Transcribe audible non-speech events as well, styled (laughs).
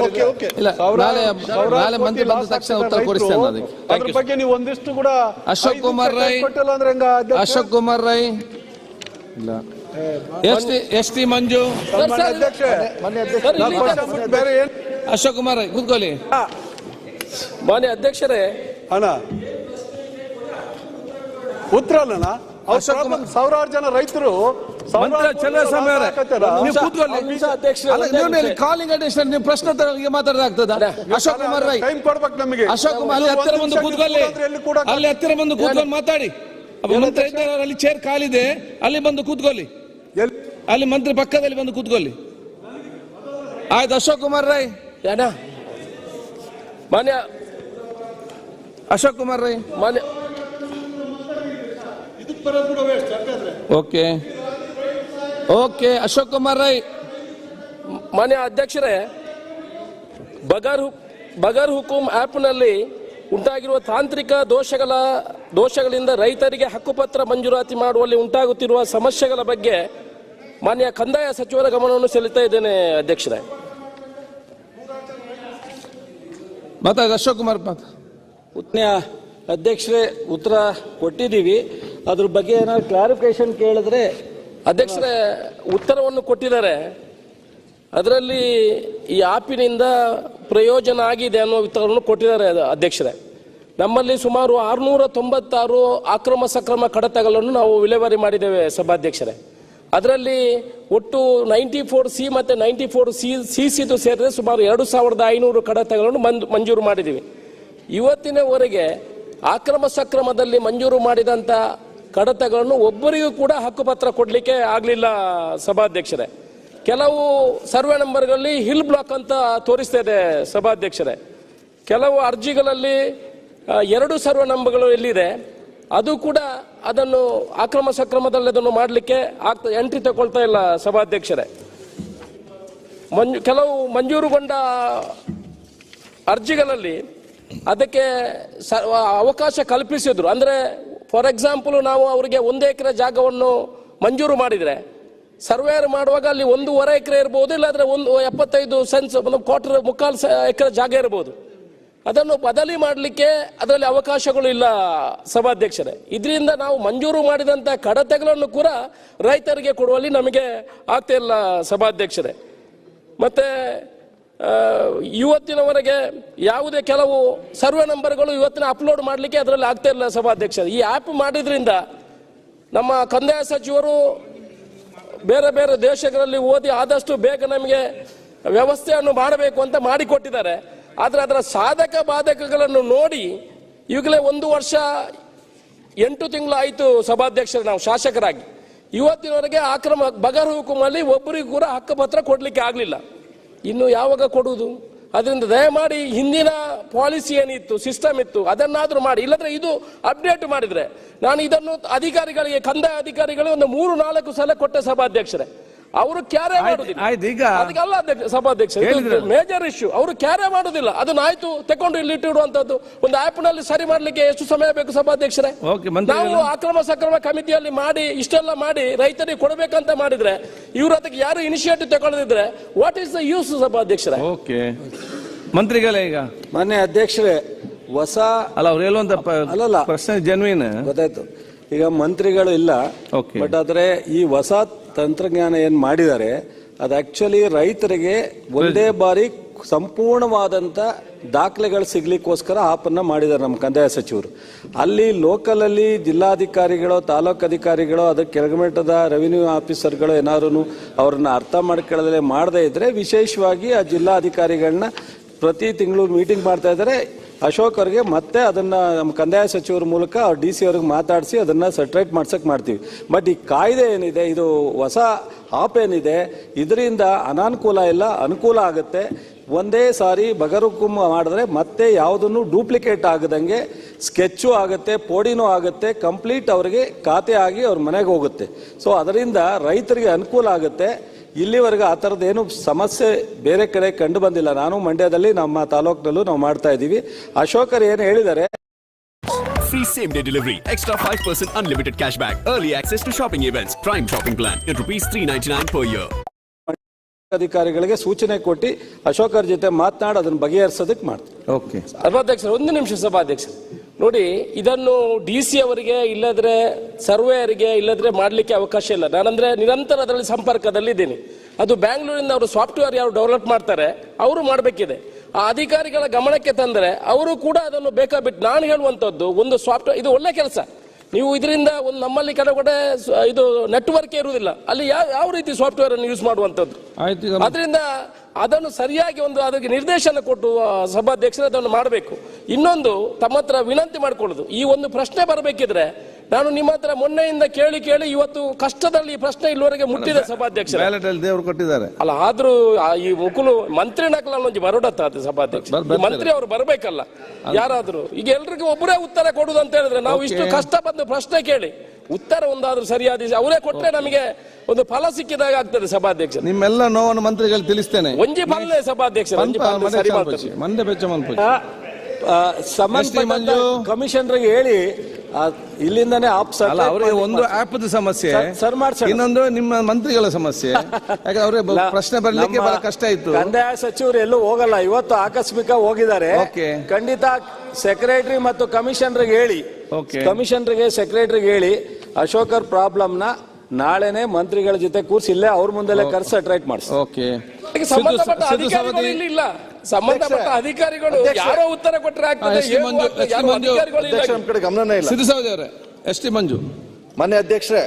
Okay okay ಇಲ್ಲ, ನಾಳೆ- ನಾಳೆ ಮಂತ್ರಿ ಬಂದ ತಕ್ಷಣ ಉತ್ತರ. ಕೊಡಿಸ್ತೇನೆ ಅದಕ್ಕೆ. ಅದ್ರ ಬಗ್ಗೆ ನೀವು ಒಂದಿಷ್ಟು ಕೂಡ ಅಶೋಕ್ ಕುಮಾರ್ ರೈ. ಕೊಟ್ಟಿಲ್ಲ ಅಂದ್ರೆ ಹೆಂಗ ಅಶೋಕ್ ಕುಮಾರ್ ರೈ ಇಲ್ಲ. S T Manju. Ashok Kumar Rai ಕೂತ್ಕೊಳ್ಳಿ. ಮಾನ್ಯ ಅಧ್ಯಕ್ಷರೇ ಅಣ್ಣ. ಉತ್ತರ ಅಲ್ಲಣ್ಣ? ಸಾವಿರಾರು ಜನ ರೈತರು. ಕಾಲಿಂಗ್ ಅಟೆನ್ಷನ್ ನೀವು ಪ್ರಶ್ನೆ ಮಾತಾಡೋದಾಗ್ತದ? ಅಶೋಕ್ ಕುಮಾರ್ ರೈ. ಟೈಮ್ ಕೊಡ್ಬೇಕು ನಮಗೆ. ಅಶೋಕ್ ಕುಮಾರ್ ಅಲ್ಲಿ ಹತ್ತಿರ ಬಂದು ಕೂತ್ಕೊಳ್ಳಿ. ಅಲ್ಲಿ ಹತ್ತಿರ ಬಂದು ಕೂತ್ಕೊಂಡು ಮಾತಾಡಿ. ಅಪ್ಪ ಮಂತ್ರಿ ಇದ್ದಾರೆ, ಅಲ್ಲಿ ಚೇರ್ ಕಾಲಿದೆ. ಅಲ್ಲಿ ಬಂದು ಕೂತ್ಕೊಳ್ಳಿ. ಎಲ್ಲಿ ಅಲ್ಲಿ ಮಂತ್ರಿ ಪಕ್ಕದಲ್ಲಿ ಬಂದು ಕೂತ್ಕೊಳ್ಳಿ. ಆಯ್ತು ಅಶೋಕ್ ಕುಮಾರ್ ರೈ. ಏನ? ಮಾನ್ಯ ಅಶೋಕ್ ಕುಮಾರ್ ರೈ. ಮಾನ್ಯ ಓಕೆ. ಓಕೆ ಅಶೋಕ್ ಕುಮಾರ್ ರೈ. ಮಾನ್ಯ ಅಧ್ಯಕ್ಷರೇ ಬಗರ್ ಹು- ಬಗರ್ ಹುಕುಂ ಆ್ಯಪ್ನಲ್ಲಿ ಉಂಟಾಗಿರುವ ತಾಂತ್ರಿಕ ದೋಷಗಳ ದೋಷಗಳಿಂದ ರೈತರಿಗೆ ಹಕ್ಕುಪತ್ರ ಮಂಜೂರಾತಿ ಮಾಡುವಲ್ಲಿ ಉಂಟಾಗುತ್ತಿರುವ ಸಮಸ್ಯೆಗಳ ಬಗ್ಗೆ ಮಾನ್ಯ ಕಂದಾಯ ಸಚಿವರ ಗಮನವನ್ನು ಸೆಳೆತಾ ಇದ್ದೇನೆ ಅಧ್ಯಕ್ಷರೇ. ಮಾತಾಡ ಅಶೋಕ್ ಕುಮಾರ್ ಮಾತಾ ಉತ್ನ್ಯ ಅಧ್ಯಕ್ಷರೇ ಉತ್ತರ ಕೊಟ್ಟಿದ್ದೀವಿ. ಅದ್ರ ಬಗ್ಗೆ ಏನಾದ್ರು ಕ್ಲಾರಿಫಿಕೇಶನ್ ಕೇಳಿದ್ರೆ ಅಧ್ಯಕ್ಷರೇ, ಉತ್ತರವನ್ನು ಕೊಟ್ಟಿದ್ದಾರೆ. ಅದರಲ್ಲಿ ಈ ಆಪಿನಿಂದ ಪ್ರಯೋಜನ ಆಗಿದೆ ಅನ್ನೋ ಉತ್ತರವನ್ನು ಕೊಟ್ಟಿದ್ದಾರೆ ಅಧ್ಯಕ್ಷರೇ. ನಮ್ಮಲ್ಲಿ ಸುಮಾರು ಆರುನೂರ ತೊಂಬತ್ತಾರು ಅಕ್ರಮ ಸಕ್ರಮ ಕಡತಗಳನ್ನು ನಾವು ವಿಲೇವಾರಿ ಮಾಡಿದ್ದೇವೆ ಸಭಾಧ್ಯಕ್ಷರೇ. ಅದರಲ್ಲಿ ಒಟ್ಟು ನೈಂಟಿ ಫೋರ್ ಸಿ ಮತ್ತು ನೈಂಟಿ ಫೋರ್ ಸಿ ಸಿ ಸಿದು ಸೇರಿದ್ರೆ ಸುಮಾರು ಎರಡು ಸಾವಿರದ ಐನೂರು ಕಡತಗಳನ್ನು ಮಂಜು ಮಂಜೂರು ಮಾಡಿದ್ದೀವಿ. ಇವತ್ತಿನವರೆಗೆ ಅಕ್ರಮ ಸಕ್ರಮದಲ್ಲಿ ಮಂಜೂರು ಮಾಡಿದಂಥ ಕಡತಗಳನ್ನು ಒಬ್ಬರಿಗೂ ಕೂಡ ಹಕ್ಕುಪತ್ರ ಕೊಡಲಿಕ್ಕೆ ಆಗಲಿಲ್ಲ ಸಭಾಧ್ಯಕ್ಷರೇ. ಕೆಲವು ಸರ್ವೆ ನಂಬರ್ಗಳಲ್ಲಿ ಹಿಲ್ ಬ್ಲಾಕ್ ಅಂತ ತೋರಿಸ್ತಾ ಇದೆ ಸಭಾಧ್ಯಕ್ಷರೇ. ಕೆಲವು ಅರ್ಜಿಗಳಲ್ಲಿ ಎರಡು ಸರ್ವೆ ನಂಬರ್ಗಳು ಎಲ್ಲಿದೆ, ಅದು ಕೂಡ ಅದನ್ನು ಅಕ್ರಮ ಸಕ್ರಮದಲ್ಲಿ ಅದನ್ನು ಮಾಡಲಿಕ್ಕೆ ಆಗ್ತಾ, ಎಂಟ್ರಿ ತಗೊಳ್ತಾ ಇಲ್ಲ ಸಭಾಧ್ಯಕ್ಷರೇ. ಮಂಜು, ಕೆಲವು ಮಂಜೂರುಗೊಂಡ ಅರ್ಜಿಗಳಲ್ಲಿ ಅದಕ್ಕೆ ಅವಕಾಶ ಕಲ್ಪಿಸಿದ್ರು. ಅಂದ್ರೆ ಫಾರ್ ಎಕ್ಸಾಂಪಲ್ ನಾವು ಅವರಿಗೆ ಒಂದು ಎಕರೆ ಜಾಗವನ್ನು ಮಂಜೂರು ಮಾಡಿದರೆ, ಸರ್ವೇರ್ ಮಾಡುವಾಗ ಅಲ್ಲಿ ಒಂದೂವರೆ ಎಕರೆ ಇರ್ಬೋದು, ಇಲ್ಲಾಂದರೆ ಒಂದು ಎಪ್ಪತ್ತೈದು ಸೆನ್ಸ್ ಒಂದು ಕ್ವಾರ್ಟರ್ ಮುಕ್ಕಾಲು ಎಕರೆ ಜಾಗ ಇರ್ಬೋದು. ಅದನ್ನು ಬದಲಿ ಮಾಡಲಿಕ್ಕೆ ಅದರಲ್ಲಿ ಅವಕಾಶಗಳು ಇಲ್ಲ ಸಭಾಧ್ಯಕ್ಷರೇ. ಇದರಿಂದ ನಾವು ಮಂಜೂರು ಮಾಡಿದಂಥ ಕಡತೆಗಳನ್ನು ಕೂಡ ರೈತರಿಗೆ ಕೊಡುವಲ್ಲಿ ನಮಗೆ ಆಗ್ತಾ ಇಲ್ಲ ಸಭಾಧ್ಯಕ್ಷರೇ. ಮತ್ತೆ ಇವತ್ತಿನವರೆಗೆ ಯಾವುದೇ ಕೆಲವು ಸರ್ವೆ ನಂಬರ್ಗಳು ಇವತ್ತಿನ ಅಪ್ಲೋಡ್ ಮಾಡಲಿಕ್ಕೆ ಅದರಲ್ಲಿ ಆಗ್ತಾ ಇಲ್ಲ ಸಭಾಧ್ಯಕ್ಷ ಈ ಆ್ಯಪ್ ಮಾಡಿದ್ರಿಂದ ನಮ್ಮ ಕಂದಾಯ ಸಚಿವರು ಬೇರೆ ಬೇರೆ ದೇಶಗಳಲ್ಲಿ ಓದಿ ಆದಷ್ಟು ಬೇಗ ನಮಗೆ ವ್ಯವಸ್ಥೆಯನ್ನು ಮಾಡಬೇಕು ಅಂತ ಮಾಡಿಕೊಟ್ಟಿದ್ದಾರೆ. ಆದರೆ ಅದರ ಸಾಧಕ ಬಾಧಕಗಳನ್ನು ನೋಡಿ ಈಗಲೇ ಒಂದು ವರ್ಷ ಎಂಟು ತಿಂಗಳು ಆಯಿತು ಸಭಾಧ್ಯಕ್ಷರು ನಾವು ಶಾಸಕರಾಗಿ. ಇವತ್ತಿನವರೆಗೆ ಆಕ್ರಮ ಬಗರ್ ಹುಕುಮಲ್ಲಿ ಒಬ್ಬರಿಗೂ ಕೂಡ ಹಕ್ಕುಪತ್ರ ಕೊಡಲಿಕ್ಕೆ ಆಗಲಿಲ್ಲ. ಇನ್ನು ಯಾವಾಗ ಕೊಡುವುದು? ಅದರಿಂದ ದಯಮಾಡಿ ಹಿಂದಿನ ಪಾಲಿಸಿ ಏನಿತ್ತು ಸಿಸ್ಟಮ್ ಇತ್ತು, ಅದನ್ನಾದರೂ ಮಾಡಿ. ಇಲ್ಲದ್ರೆ ಇದು ಅಪ್ಡೇಟ್ ಮಾಡಿದರೆ, ನಾನು ಇದನ್ನು ಅಧಿಕಾರಿಗಳಿಗೆ, ಕಂದಾಯ ಅಧಿಕಾರಿಗಳು ಒಂದು ಮೂರು ನಾಲ್ಕು ಸಲ ಕೊಟ್ಟ ಸಭಾಧ್ಯಕ್ಷರೇ. ಅವರು ಕ್ಯಾರೆ ಮಾಡುದಿಲ್ಲ. ಆಯ್ತು, ಈಗ- ಅದಕ್ಕೆಲ್ಲ ಅಧ್ಯಕ್ಷ ಸಭಾಧ್ಯಕ್ಷ. ಮೇಜರ್ ಇಶ್ಯೂ ಅವರು ಕ್ಯಾರೆ ಮಾಡುದಿಲ್ಲ. ಅದನ್ನ ಆಯ್ತು ತಕೊಂಡು ಇಲ್ಲಿ ಇಟ್ಟಿಡುವಂತದ್ದು ಒಂದು ಆಪ್ನಲ್ಲಿ ಸರಿ ಮಾಡ್ಲಿಕ್ಕೆ ಎಷ್ಟು ಸಮಯ ಬೇಕು ಸಭಾಧ್ಯಕ್ಷರೇ. ನಾವು ಅಕ್ರಮ ಸಕ್ರಮ ಕಮಿಟಿಯಲ್ಲಿ ಮಾಡಿ ಇಷ್ಟೆಲ್ಲ ಮಾಡಿ ರೈತರಿಗೆ ಕೊಡಬೇಕಂತ ಮಾಡಿದ್ರೆ ಇವ್ರು ಅದಕ್ಕೆ ಯಾರು ಇನಿಷಿಯೇಟಿವ್ ತಗೊಳ್ಳದಿದ್ರೆ ವಾಟ್ ಇಸ್ ದ ಯೂಸ್ ಸಭಾಧ್ಯಕ್ಷರೇ? ಓಕೆ ಮಂತ್ರಿಗಳೇ ಈಗ? ಮಾನ್ಯ ಅಧ್ಯಕ್ಷರೇ ಹೊಸ ಅಲ್ಲ ಅವ್ರು ಹೇಳುವಂತ. ಪ್ರಶ್ನೆ ಜನ್ವಿನ್ ಗೊತ್ತಾಯ್ತು. ಈಗ ಮಂತ್ರಿಗಳು ಇಲ್ಲ. ಬಟ್ ಆದ್ರೆ ಈ ಹೊಸ ತಂತ್ರಜ್ಞಾನ ಏನು ಮಾಡಿದ್ದಾರೆ ಅದು ಆಕ್ಚುಲಿ ರೈತರಿಗೆ ಒಂದೇ ಬಾರಿ ಸಂಪೂರ್ಣವಾದಂಥ ದಾಖಲೆಗಳು ಸಿಗ್ಲಿಕ್ಕೋಸ್ಕರ ಆಪನ್ನ ಮಾಡಿದ್ದಾರೆ ನಮ್ಮ ಕಂದಾಯ ಸಚಿವರು. ಅಲ್ಲಿ ಲೋಕಲಲ್ಲಿ ಜಿಲ್ಲಾಧಿಕಾರಿಗಳು ತಾಲೂಕು ಅಧಿಕಾರಿಗಳು ಅದಕ್ಕೆ ಕೆಳಮಟ್ಟದ ರೆವಿನ್ಯೂ ಆಫೀಸರ್ಗಳು ಏನಾದ್ರೂ ಅವ್ರನ್ನ ಅರ್ಥ ಮಾಡ್ಕೊಳ್ಳದೆ ಮಾಡದೇ ಇದ್ದರೆ ವಿಶೇಷವಾಗಿ ಆ ಜಿಲ್ಲಾಧಿಕಾರಿಗಳನ್ನ ಪ್ರತಿ ತಿಂಗಳು ಮೀಟಿಂಗ್ ಮಾಡ್ತಾ ಇದ್ದಾರೆ. ಅಶೋಕ್ ಅವ್ರಿಗೆ ಮತ್ತೆ ಅದನ್ನ ನಮ್ಮ ಕಂದಾಯ ಸಚಿವರ ಮೂಲಕ ಅವ್ರ ಡಿ ಸಿ ಅವ್ರಿಗೆ ಮಾತಾಡಿಸಿ ಅದನ್ನ ಸೆಟ್ರೇಟ್ ಮಾಡ್ಸಕ್ ಮಾಡ್ತೀವಿ. ಬಟ್ ಈ ಕಾಯ್ದೆ ಏನಿದೆ, ಇದು ಹೊಸ ಆಪ್ ಏನಿದೆ, ಇದರಿಂದ ಅನಾನುಕೂಲ ಇಲ್ಲ, ಅನುಕೂಲ ಆಗುತ್ತೆ. ಒಂದೇ ಸಾರಿ ಬಗರುಕು ಮಾಡಿದ್ರೆ ಮತ್ತೆ ಯಾವುದನ್ನು ಡೂಪ್ಲಿಕೇಟ್ ಆಗದಂಗೆ ಸ್ಕೆಚ್ಚು ಆಗುತ್ತೆ, ಪೋಡಿನೂ ಆಗುತ್ತೆ, ಕಂಪ್ಲೀಟ್ ಅವರಿಗೆ ಖಾತೆ ಆಗಿ ಅವ್ರ ಮನೆಗೆ ಹೋಗುತ್ತೆ. ಸೊ ಅದರಿಂದ ರೈತರಿಗೆ ಅನುಕೂಲ ಆಗುತ್ತೆ. ಇಲ್ಲಿವರೆಗೆ ಆ ಥರದ್ದು ಏನು ಸಮಸ್ಯೆ ಬೇರೆ ಕಡೆ ಕಂಡು ಬಂದಿಲ್ಲ. ನಾನು ಮಂಡ್ಯದಲ್ಲಿ ನಮ್ಮ ತಾಲೂಕಿನಲ್ಲೂ ನಾವು ಮಾಡ್ತಾ ಇದ್ದೀವಿ. ಅಶೋಕರ್ ಏನು ಹೇಳಿದ್ದಾರೆ? Free same day delivery, extra 5% unlimited cashback, early access to shopping events, Prime shopping plan. In rupees 399 per year. ಅಧಿಕಾರಿಗಳಿಗೆ ಸೂಚನೆ ಕೊಟ್ಟು ಅಶೋಕರ್ ಜೊತೆ ಮಾತನಾಡಿ ಅದನ್ನ ಬಗೆಹರಿಸೋದಕ್ಕೆ ಮಾಡ್ತೀವಿ. ಓಕೆ ಸಭಾಧ್ಯಕ್ಷರು ಒಂದು ನಿಮಿಷ ಸಭಾಧ್ಯಕ್ಷರು. ನೋಡಿ, ಇದನ್ನು ಡಿ ಸಿ ಅವರಿಗೆ ಇಲ್ಲದ್ರೆ ಸರ್ವೇಯರಿಗೆ ಇಲ್ಲದ್ರೆ ಮಾಡಲಿಕ್ಕೆ ಅವಕಾಶ ಇಲ್ಲ. ನಾನಂದ್ರೆ ನಿರಂತರ ಅದರಲ್ಲಿ ಸಂಪರ್ಕದಲ್ಲಿದ್ದೀನಿ. ಅದು ಬ್ಯಾಂಗ್ಳೂರಿಂದ ಅವರು ಸಾಫ್ಟ್ವೇರ್ ಯಾರು ಡೆವಲಪ್ ಮಾಡ್ತಾರೆ, ಅವರು ಮಾಡಬೇಕಿದೆ. ಆ ಅಧಿಕಾರಿಗಳ ಗಮನಕ್ಕೆ ತಂದರೆ, ಅವರು ಕೂಡ ಅದನ್ನು ಬೇಕಾಬಿಟ್ಟು ನಾನು ಹೇಳುವಂಥದ್ದು, ಒಂದು ಸಾಫ್ಟ್ವೇರ್ ಇದು ಒಳ್ಳೆ ಕೆಲಸ. ನೀವು ಇದರಿಂದ ಒಂದು ನಮ್ಮಲ್ಲಿ ಕೆಲವು ಕಡೆ ಇದು ನೆಟ್ವರ್ಕ್ ಇರುವುದಿಲ್ಲ. ಅಲ್ಲಿ ಯಾವ ಯಾವ ರೀತಿ ಸಾಫ್ಟ್ವೇರ್ ಅನ್ನು ಯೂಸ್ ಮಾಡುವಂಥದ್ದು? ಅದರಿಂದ ಅದನ್ನು ಸರಿಯಾಗಿ ಒಂದು ಅದಕ್ಕೆ ನಿರ್ದೇಶನ ಕೊಟ್ಟು ಸಭಾಧ್ಯಕ್ಷರು ಅದನ್ನು ಮಾಡಬೇಕು. ಇನ್ನೊಂದು ತಮ್ಮ ಹತ್ರ ವಿನಂತಿ ಮಾಡಿಕೊಳ್ಳೋದು. ಈ ಒಂದು ಪ್ರಶ್ನೆ ಬರಬೇಕಿದ್ರೆ ನಾನು ನಿಮ್ಮ ಹತ್ರ ಮೊನ್ನೆಯಿಂದ ಕೇಳಿ ಕೇಳಿ ಇವತ್ತು ಕಷ್ಟದಲ್ಲಿ ಈ ಪ್ರಶ್ನೆ ಇಲ್ಲಿವರೆಗೆ ಮುಟ್ಟಿದೆ ಸಭಾಧ್ಯಕ್ಷ ಬ್ಯಾಲೆಟ್ ಅಲ್ಲಿ ದೇವರು ಕೊಟ್ಟಿದ್ದಾರೆ. ಅಲ್ಲ ಆದ್ರೂ ಆ ಈ ಮುಕುಲು ಮಂತ್ರಿ ನಕಲ ಒಂಜಿ ಬರೋಡತ್ತ ಅದು ಸಭಾಧ್ಯಕ್ಷ. ಮಂತ್ರಿ ಅವರು ಬರಬೇಕಲ್ಲ. ಯಾರಾದ್ರೂ? ಈಗ ಎಲ್ರಿಗೂ ಒಬ್ಬರೇ ಉತ್ತರ ಕೊಡುದು ಅಂತ ಹೇಳಿದ್ರೆ ನಾವು ಇಷ್ಟು ಕಷ್ಟ ಬಂದು ಪ್ರಶ್ನೆ ಕೇಳಿ. ಉತ್ತರ ಒಂದಾದ್ರೂ ಸರಿಯಾದ ಅವರೇ ಕೊಟ್ಟರೆ ನಮಗೆ ಒಂದು ಫಲ ಸಿಕ್ಕಿದಾಗ ಆಗ್ತದೆ ಸಭಾಧ್ಯಕ್ಷ ನಿಮ್ಮೆಲ್ಲ ನೋವನ್ನು ಮಂತ್ರಿಗಳು ತಿಳಿಸ್ತೇನೆ. ಒಂಜಿ ಫಲ ಸಭಾಧ್ಯಕ್ಷ ಒಂಜಿ ಸರಿ. ಮಾಡ್ತಾರೆ ಬೆಚ್ಚ ಮಂಜು? ಕಮಿಷನರ್ಗೆ ಹೇಳಿ ಇಲ್ಲಿಂದಾನೇ ಆಪ್ ಅಲ್ಲ ಅವರಿಗೆ ಒಂದು ಆಪ್ ಸಮಸ್ಯೆ. ಸರ್- ಮಾಡ್ಸಿ ಇನ್ನೊಂದು ನಿಮ್ಮ ಮಂತ್ರಿಗಳ ಸಮಸ್ಯೆ. (laughs) ಯಾಕಂದ್ರೆ ಅವ್ರಿಗೆ ಪ್ರಶ್ನೆ ಬರ್ಲಿಕ್ಕೆ ಬಹಳ ಕಷ್ಟ ಇತ್ತು ಕಂದಾಯ ಸಚಿವರು ಎಲ್ಲೂ ಹೋಗಲ್ಲ. ಇವತ್ತು ಆಕಸ್ಮಿಕ ಹೋಗಿದ್ದಾರೆ. ಖಂಡಿತ ಸೆಕ್ರೆಟರಿ ಮತ್ತು ಕಮಿಷನರ್ಗೆ ಹೇಳಿ. ಕಮಿಷನರ್ಗೆ ಸೆಕ್ರೆಟರಿಗೆ ಹೇಳಿ ಅಶೋಕರ್ ಪ್ರಾಬ್ಲಮ್ನ ನಾಳೆನೆ ಮಂತ್ರಿಗಳ ಜೊತೆ ಕೂರ್ಸಿ ಇಲ್ಲೇ ಅವ್ರ ಮುಂದೆಲ್ಲ ಕರ್ಸ ಟ್ರೈಟ್ ಮಾಡಿಸಿ. ಓಕೆ. ಸಂಬಂಧಪಟ್ಟ ಅಧಿಕಾರಿಗಳು ಯಾರೋ ಉತ್ತರ ಕೊಟ್ಟರೆ ಆಗ್ತದೆ ಎಸ್ ಟಿ ಏನು Manju? S T Manju. Siddu S T Manju ಮಾನ್ಯ ಅಧ್ಯಕ್ಷರೇ